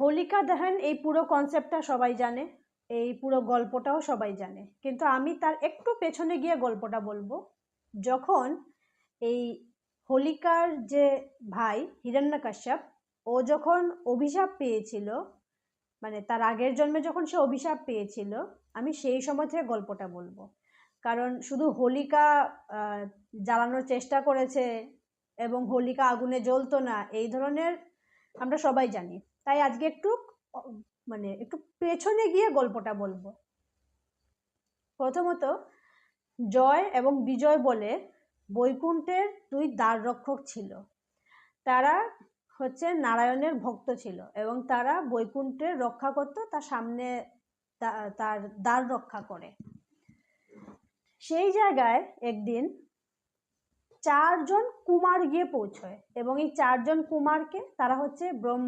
হোলিকা দহন, এই পুরো কনসেপ্টটা সবাই জানে, এই পুরো গল্পটাও সবাই জানে। কিন্তু আমি তার একটু পেছনে গিয়ে গল্পটা বলব। যখন এই হোলিকার যে ভাই হিরণ্যকাশ্যপ, ও যখন অভিশাপ পেয়েছিল মানে তার আগের জন্মে যখন সে অভিশাপ পেয়েছিল, আমি সেই সময় থেকে গল্পটা বলব। কারণ শুধু হোলিকা জ্বালানোর চেষ্টা করেছে এবং হোলিকা আগুনে জ্বলতো না, এই ধরনের আমরা সবাই জানি। তাই আজকে একটু মানে একটু পেছনে গিয়ে গল্পটা বলব। প্রথমত, জয় এবং বিজয় বলে বৈকুণ্ঠের দুই দ্বার রক্ষক ছিল। তারা হচ্ছে নারায়ণের ভক্ত ছিল এবং তারা বৈকুণ্ঠের রক্ষা করত, তার সামনে তার দ্বার রক্ষা করে। সেই জায়গায় একদিন চারজন কুমার গিয়ে পৌঁছয় এবং এই চারজন কুমারকে তারা হচ্ছে ব্রহ্মা